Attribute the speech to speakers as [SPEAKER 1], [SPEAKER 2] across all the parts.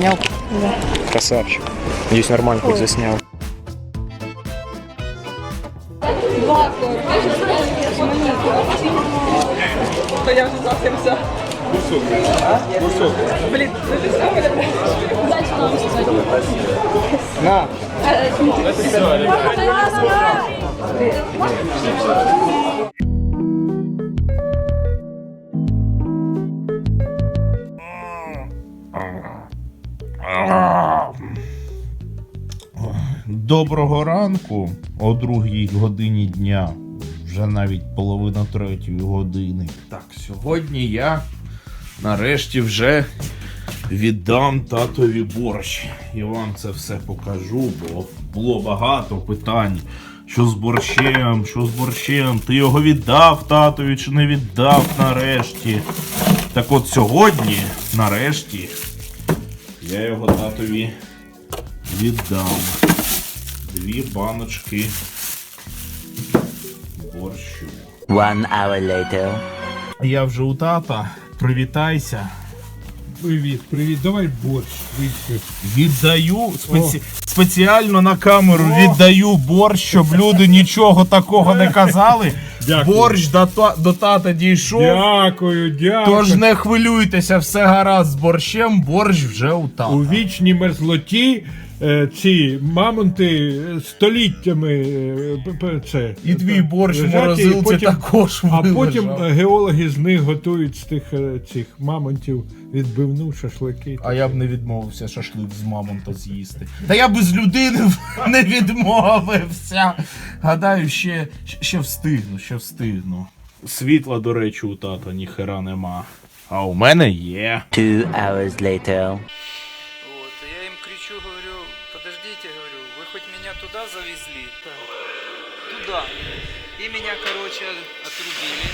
[SPEAKER 1] Снял?
[SPEAKER 2] Да.
[SPEAKER 1] Красавчик. Надеюсь, нормально хоть заснял.
[SPEAKER 2] Я уже совсем все. Курсок. Курсок.
[SPEAKER 1] Блин, Удачи вам На. Это все.
[SPEAKER 3] Доброго ранку о другій годині дня. Вже навіть половина третьої години. Так, сьогодні я нарешті вже віддам татові борщ. І вам це все покажу, бо було багато питань. Що з борщем, що з борщем? Ти його віддав татові чи не віддав нарешті? Так от сьогодні, нарешті, я його татові віддам дві баночки борщу.
[SPEAKER 4] One hour later.
[SPEAKER 3] Я вже у тата. Привітайся.
[SPEAKER 5] Привіт, привіт, давай борщ, вийшли.
[SPEAKER 3] Віддаю спеці... спеціально на камеру віддаю борщ, щоб люди нічого такого не казали.
[SPEAKER 5] Дякую.
[SPEAKER 3] Борщ до, та... до тата дійшов.
[SPEAKER 5] Дякую, дякую.
[SPEAKER 3] Тож не хвилюйтеся, все гаразд з борщем, борщ вже у тата.
[SPEAKER 5] У вічній мерзлоті ці мамонти е, століттями е, це.
[SPEAKER 3] І твій борщ в
[SPEAKER 5] лежать,
[SPEAKER 3] морозилці
[SPEAKER 5] потім-
[SPEAKER 3] також
[SPEAKER 5] А
[SPEAKER 3] вилежав.
[SPEAKER 5] потім е, геологи з них готують з тих е, цих мамонтів відбивну шашлики.
[SPEAKER 3] А я б не відмовився шашлик з мамонта з'їсти. Та я би з людини не відмовився. Гадаю, ще, ще встигну, ще встигну. Світла, до речі, у тата ніхера нема. А у мене є.
[SPEAKER 4] Two hours later.
[SPEAKER 6] Туда завезли? Туда. И меня, короче, отрубили.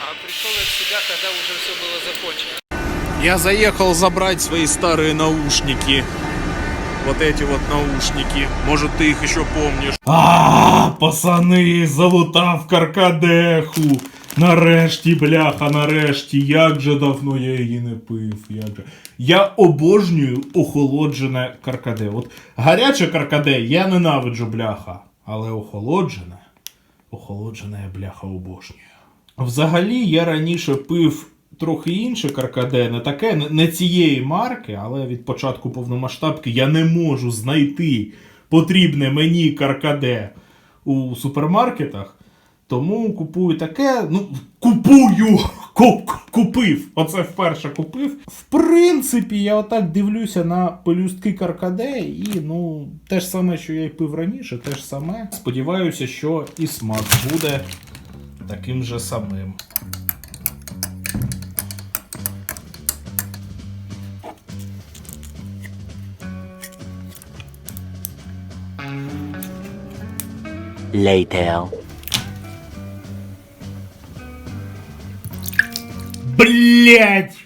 [SPEAKER 6] А пришел я в себя, когда уже все было закончено.
[SPEAKER 7] Я заехал забрать свои старые наушники. Вот эти вот наушники. Может, ты их еще помнишь.
[SPEAKER 3] А, пацани, залутав каркадеху. Нарешті, бляха, нарешті. Як же давно я її не пив. Як же. Я обожнюю охолоджене каркаде. От гаряче каркаде я ненавиджу бляха. Але охолоджене, охолоджене я бляха обожнюю. Взагалі, я раніше пив трохи інше каркаде, не таке, не, цієї марки, але від початку повномасштабки я не можу знайти потрібне мені каркаде у супермаркетах. Тому купую таке. Ну, купую! Купив! Оце вперше купив. В принципі, я отак дивлюся на пелюстки каркаде, і ну, те ж саме, що я й пив раніше, те ж саме. Сподіваюся, що і смак буде таким же самим.
[SPEAKER 4] Later.
[SPEAKER 3] Блять!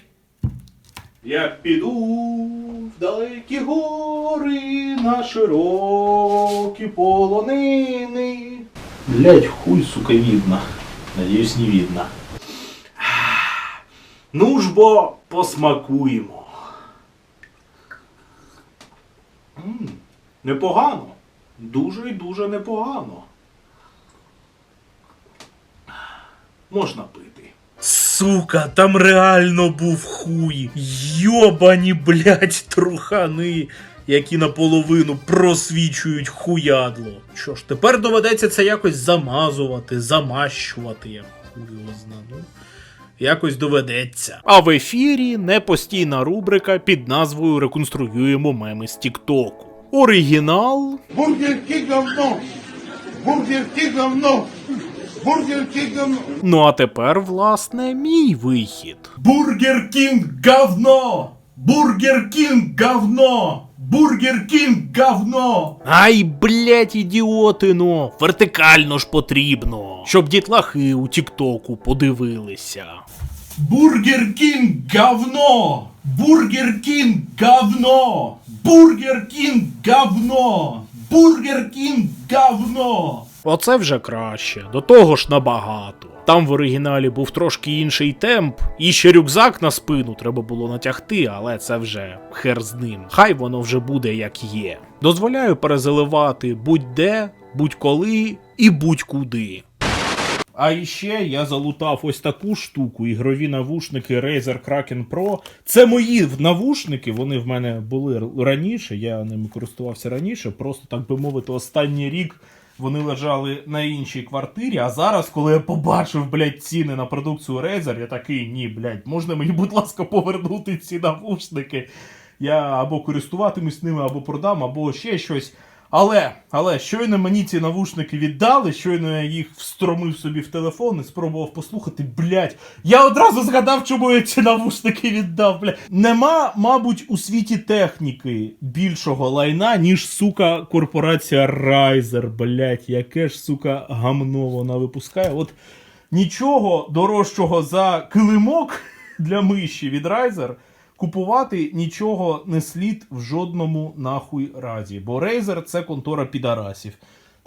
[SPEAKER 3] Я піду в далекі гори на широкі полонини. Блять, хуй, сука, видно. Надіюсь, не видно. Ну ж бо посмакуємо. М, Непогано. Дуже і дуже непогано. Можна пити. Сука, там реально був хуй. Йобані, блять, трухани, які наполовину просвічують хуядло. Що ж, тепер доведеться це якось замазувати, замащувати, як хуй його. Ну, якось доведеться. А в ефірі непостійна рубрика під назвою Реконструюємо меми з Тіктоку. Оригінал
[SPEAKER 8] Бургер Кинг говно! Бургер Кинг говно! Бургер говно!
[SPEAKER 3] Ну а тепер, власне, мій вихід. Бургер Кінг говно! Бургер Кінг говно! Бургер Кінг говно! Ай, блять, ідіотино! Вертикально ж потрібно, щоб дітлахи у Тіктоку подивилися. Бургер Кінг говно! Бургер Кінг говно! Бургер Кінг говно! Бургер Кінг говно! Оце вже краще, до того ж набагато. Там в оригіналі був трошки інший темп, і ще рюкзак на спину треба було натягти, але це вже хер з ним. Хай воно вже буде як є. Дозволяю перезаливати будь-де, будь-коли і будь-куди. А іще я залутав ось таку штуку, ігрові навушники Razer Kraken Pro. Це мої навушники, вони в мене були раніше, я ними користувався раніше, просто так би мовити, останній рік вони лежали на іншій квартирі. А зараз, коли я побачив, блядь, ціни на продукцію Razer, я такий, ні, блядь, можна мені, будь ласка, повернути ці навушники. Я або користуватимусь ними, або продам, або ще щось. Але, але щойно мені ці навушники віддали, щойно я їх встромив собі в телефон і спробував послухати, блять. Я одразу згадав, чому я ці навушники віддав, блять. Нема, мабуть, у світі техніки більшого лайна, ніж сука корпорація Riser, блять. Яке ж сука гамно вона випускає. От нічого дорожчого за килимок для миші від Riser купувати нічого не слід в жодному нахуй разі. Бо Razer це контора підарасів.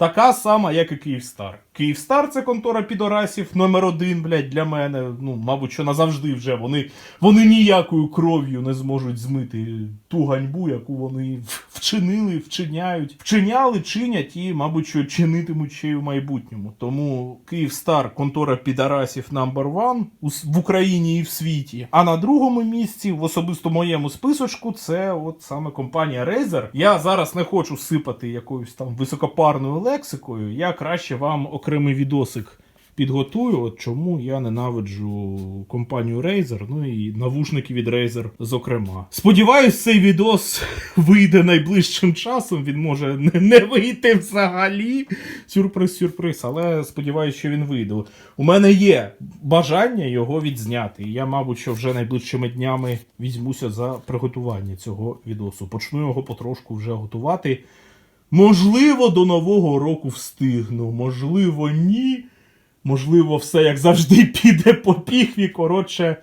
[SPEAKER 3] Така сама, як і Київстар. Київстар це контора підорасів номер один, блядь, для мене. Ну, мабуть, що назавжди вже. Вони, вони ніякою кров'ю не зможуть змити ту ганьбу, яку вони вчинили, вчиняють. Вчиняли, чинять і, мабуть, що чинитимуть ще й в майбутньому. Тому Київстар контора підарасів number one в Україні і в світі. А на другому місці, в особисто моєму списочку, це от саме компанія Razer. Я зараз не хочу сипати якоюсь там високопарною лексикою. Я краще вам окремий відосик підготую, от чому я ненавиджу компанію Razer, ну і навушники від Razer, зокрема. Сподіваюсь, цей відос вийде найближчим часом. Він може не, вийти взагалі. Сюрприз, сюрприз, але сподіваюся, що він вийде. У мене є бажання його відзняти. І я, мабуть, що вже найближчими днями візьмуся за приготування цього відосу. Почну його потрошку вже готувати. Можливо, до нового року встигну, можливо, ні. Можливо, все як завжди піде по піхві. Коротше,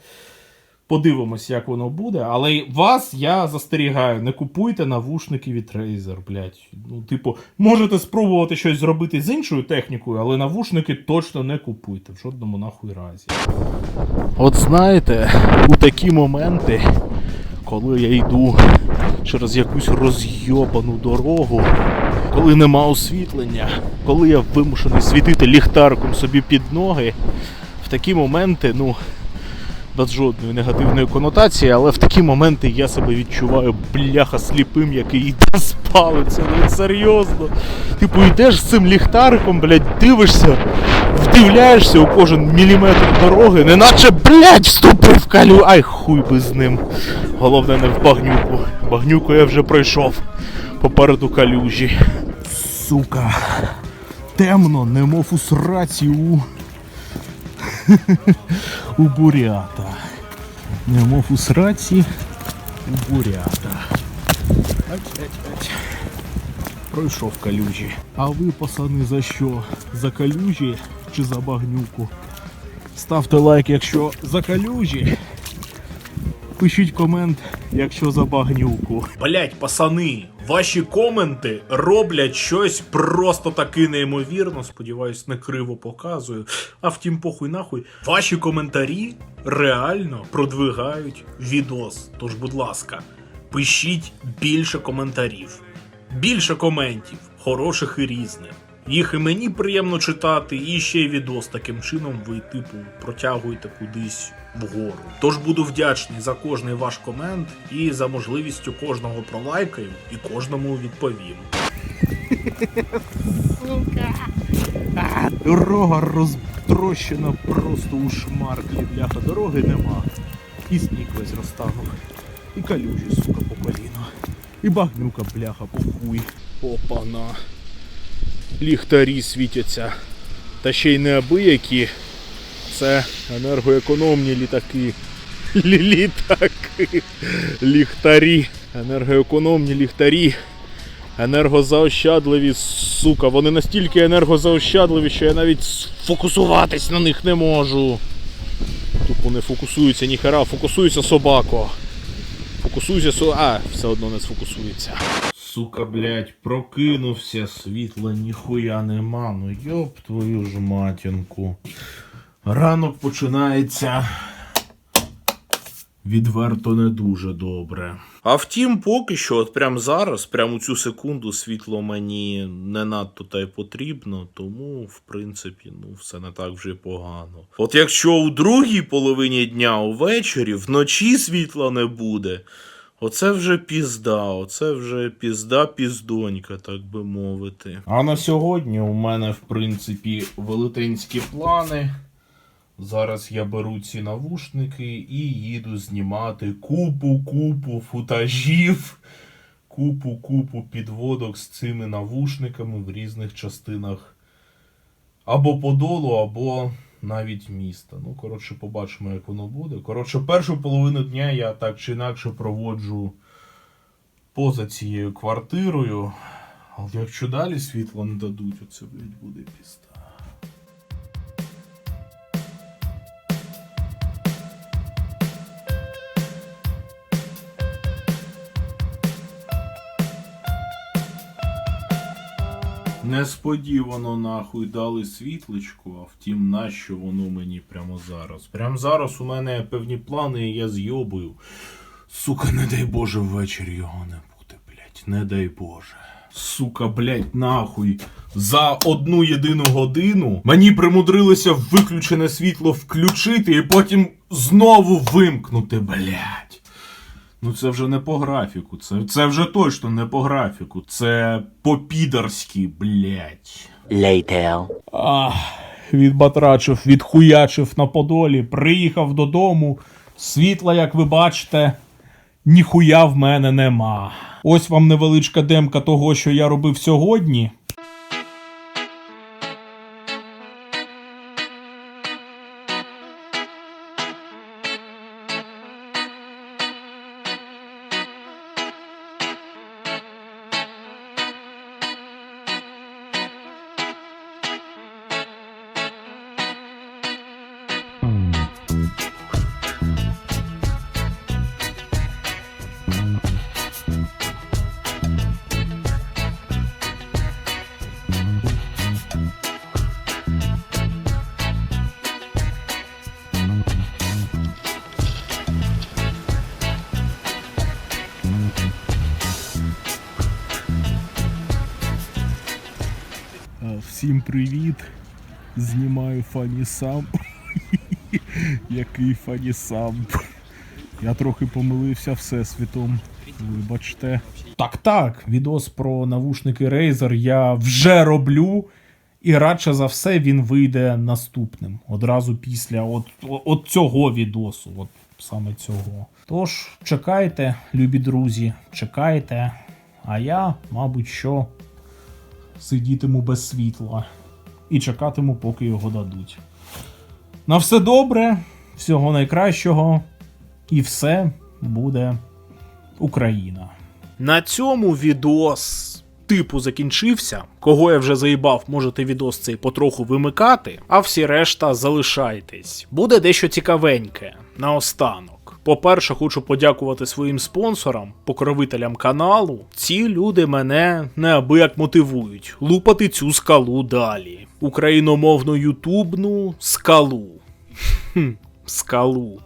[SPEAKER 3] подивимось, як воно буде. Але вас я застерігаю, не купуйте навушники від Razer, блядь. Ну, типу, можете спробувати щось зробити з іншою технікою, але навушники точно не купуйте в жодному нахуй разі. От знаєте, у такі моменти, коли я йду через якусь розйобану дорогу, коли нема освітлення, коли я вимушений світити ліхтарком собі під ноги, в такі моменти, ну, без жодної негативної конотації, але в такі моменти я себе відчуваю бляха сліпим, який йде з палицею. Ну, серйозно. Типу, йдеш з цим ліхтариком, блядь, дивишся, вдивляєшся у кожен міліметр дороги, неначе, блядь, вступив калю. Ай, хуй би з ним. Головне не в багнюку. Багнюку я вже пройшов попереду калюжі. Сука. Темно, немов у сраці у. у бурята. Немов у сраці у бурята. Ать, ать, ать. Пройшов калюжі. А ви, пацани, за що? За калюжі чи за багнюку? Ставте лайк, якщо за калюжі. Пишіть комент, якщо за багнюку. Блять, пацани, ваші коменти роблять щось просто таки неймовірно. Сподіваюсь, не криво показую. А втім, похуй нахуй. Ваші коментарі реально продвигають відос. Тож, будь ласка, пишіть більше коментарів, більше коментів, хороших і різних. Їх і мені приємно читати, і ще й відос таким чином ви, типу, протягуєте кудись вгору. Тож буду вдячний за кожний ваш комент і за можливістю кожного пролайкаю і кожному відповім. Дорога розтрощена просто у шмарклі, бляха, дороги нема. І сніг весь розтанув. І калюжі, сука, по коліно. І багнюка, бляха, по хуй. Опана. Ліхтарі світяться. Та ще й неабиякі. Це енергоекономні літаки. Літаки. Ліхтарі. Енергоекономні ліхтарі. Енергозаощадливі, сука. Вони настільки енергозаощадливі, що я навіть сфокусуватись на них не можу. Тупо не фокусується ніхера, фокусується собако. Фокусуйся со. А, все одно не сфокусується.
[SPEAKER 9] Сука, блядь, прокинувся, світла ніхуя нема. Ну йоп твою ж матінку. Ранок починається відверто не дуже добре. А втім, поки що, от прямо зараз, прямо у цю секунду, світло мені не надто та й потрібно, тому, в принципі, ну, все не так вже погано. От якщо у другій половині дня увечері вночі світла не буде, Оце вже пізда, оце вже пізда піздонька, так би мовити. А на сьогодні у мене, в принципі, велетенські плани. Зараз я беру ці навушники і їду знімати купу-купу футажів, купу-купу підводок з цими навушниками в різних частинах або Подолу, або навіть міста. Ну, коротше, побачимо, як воно буде. Коротше, першу половину дня я так чи інакше проводжу поза цією квартирою. Але якщо далі світло не дадуть, оце, блядь, буде пізда. Несподівано нахуй дали світличку, а втім, нащо воно мені прямо зараз? Прямо зараз у мене певні плани, і я зйобую. Сука, не дай Боже, ввечері його не буде, блять, не дай Боже. Сука, блять, нахуй. За одну єдину годину мені примудрилося виключене світло включити і потім знову вимкнути, блять. Ну це вже не по графіку, це, це вже точно не по графіку, це по-підарськи, блять.
[SPEAKER 4] Later.
[SPEAKER 3] Ах, відбатрачив, відхуячив на Подолі, приїхав додому. Світла, як ви бачите, ніхуя в мене нема. Ось вам невеличка демка того, що я робив сьогодні. Всім привіт. Знімаю фані сам. Який фані сам. Я трохи помилився всесвітом. Вибачте. Так, так, відос про навушники Razer я вже роблю. І радше за все він вийде наступним. Одразу після от, от цього відосу. От саме цього. Тож, чекайте, любі друзі, чекайте. А я, мабуть, що сидітиму без світла і чекатиму, поки його дадуть. На все добре, всього найкращого, і все буде Україна. На цьому відос типу закінчився. Кого я вже заїбав, можете відос цей потроху вимикати, а всі решта залишайтесь. Буде дещо цікавеньке наостанок. По-перше, хочу подякувати своїм спонсорам, покровителям каналу. Ці люди мене неабияк мотивують лупати цю скалу далі. Україномовну ютубну скалу. Хм, скалу.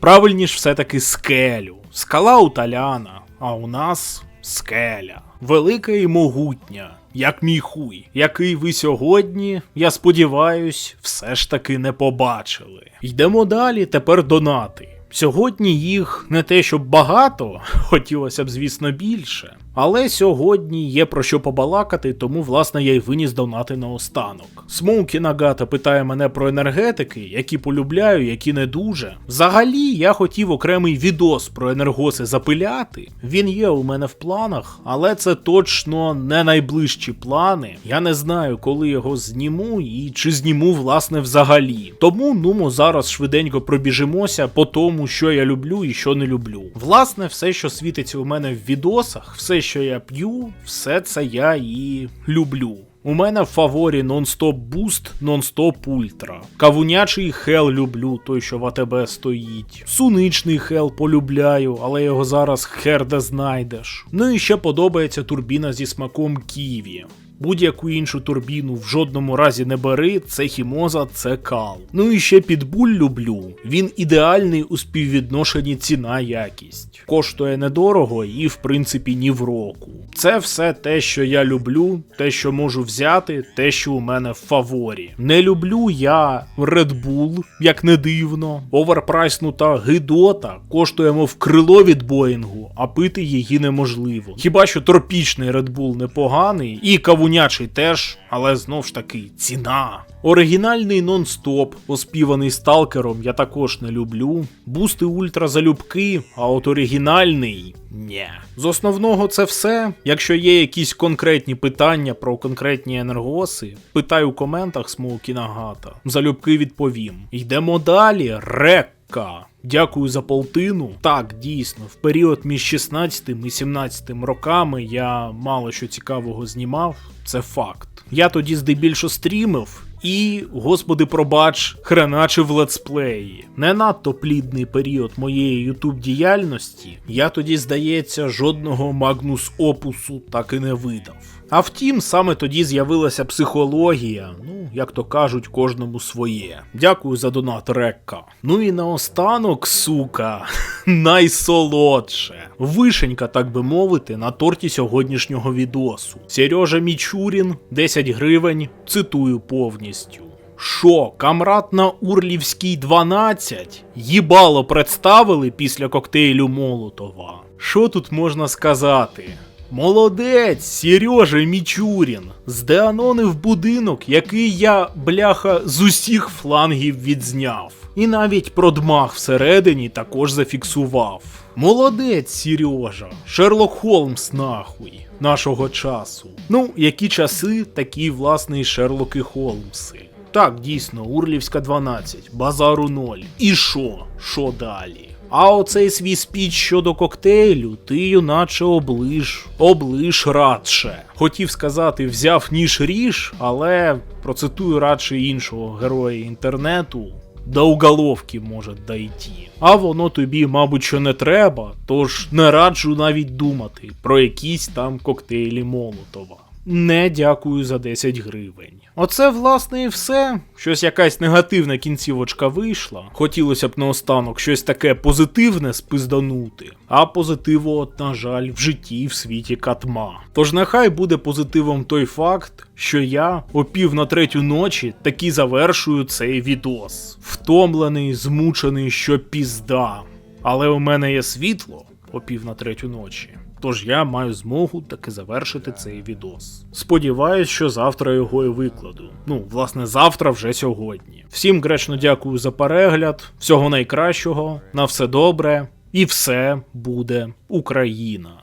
[SPEAKER 3] Правильніш все-таки скелю. Скала у Таляна, а у нас скеля. Велика і могутня, як мій хуй, який ви сьогодні, я сподіваюсь, все ж таки не побачили. Йдемо далі, тепер донати. Сьогодні їх не те, щоб багато, хотілося б, звісно, більше. Але сьогодні є про що побалакати, тому власне я й виніс донати наостанок. Смоукі Нагата питає мене про енергетики, які полюбляю, які не дуже. Взагалі, я хотів окремий відос про енергоси запиляти. Він є у мене в планах, але це точно не найближчі плани. Я не знаю, коли його зніму і чи зніму власне взагалі. Тому нумо зараз швиденько пробіжимося по тому, що я люблю і що не люблю. Власне, все, що світиться у мене в відосах, все, що я п'ю, все це я і люблю. У мене в фаворі нон-стоп буст, нон-стоп ультра. Кавунячий хел люблю, той, що в АТБ стоїть. Суничний хел полюбляю, але його зараз хер де знайдеш. Ну і ще подобається турбіна зі смаком ківі. Будь-яку іншу турбіну в жодному разі не бери, це хімоза, це кал. Ну і ще підбуль люблю. Він ідеальний у співвідношенні ціна якість. Коштує недорого і, в принципі, ні в року. Це все те, що я люблю, те, що можу взяти, те, що у мене в фаворі. Не люблю я Red Bull, як не дивно. Оверпрайснута гидота коштує мов крило від Боїнгу, а пити її неможливо. Хіба що тропічний Red Bull непоганий, і кавунячий теж, але знов ж таки ціна. Оригінальний нон-стоп, оспіваний сталкером, я також не люблю. Бусти ультра залюбки, а от оригінальний ні. З основного це все. Якщо є якісь конкретні питання про конкретні енергоси, питай у коментах Смоукінагата. Залюбки відповім. Йдемо далі. Рекка. Дякую за полтину. Так, дійсно, в період між 16 і 17 роками я мало що цікавого знімав, це факт. Я тоді здебільшого стрімив. І, господи, пробач, хреначив летсплеї. Не надто плідний період моєї ютуб діяльності. Я тоді, здається, жодного магнус опусу так і не видав. А втім, саме тоді з'явилася психологія, ну, як то кажуть, кожному своє. Дякую за донат Рекка. Ну і наостанок, сука, найсолодше. Вишенька, так би мовити, на торті сьогоднішнього відосу. Сережа Мічурін, 10 гривень, цитую повністю. Шо, камрад на Урлівській 12? Їбало представили після коктейлю Молотова. Що тут можна сказати? Молодець, Сережа Мічурін, здеанонив будинок, який я, бляха, з усіх флангів відзняв. І навіть продмах всередині також зафіксував. Молодець, Сережа, Шерлок Холмс нахуй нашого часу. Ну, які часи, такі власне і Шерлоки Холмси. Так, дійсно, Урлівська 12, базару 0. І що? Що далі? А оцей свій спіч щодо коктейлю, ти юначе оближ, оближ радше. Хотів сказати, взяв ніж ріж, але процитую радше іншого героя інтернету. До уголовки може дойти. А воно тобі, мабуть, що не треба, тож не раджу навіть думати про якісь там коктейлі Молотова. Не дякую за 10 гривень. Оце, власне, і все. Щось якась негативна кінцівочка вийшла. Хотілося б наостанок щось таке позитивне спизданути. А позитиву, от, на жаль, в житті в світі катма. Тож нехай буде позитивом той факт, що я о пів на третю ночі таки завершую цей відос. Втомлений, змучений, що пізда. Але у мене є світло о пів на третю ночі. Тож я маю змогу таки завершити цей відос. Сподіваюсь, що завтра його і викладу. Ну, власне, завтра вже сьогодні. Всім гречно дякую за перегляд, всього найкращого, на все добре, і все буде Україна.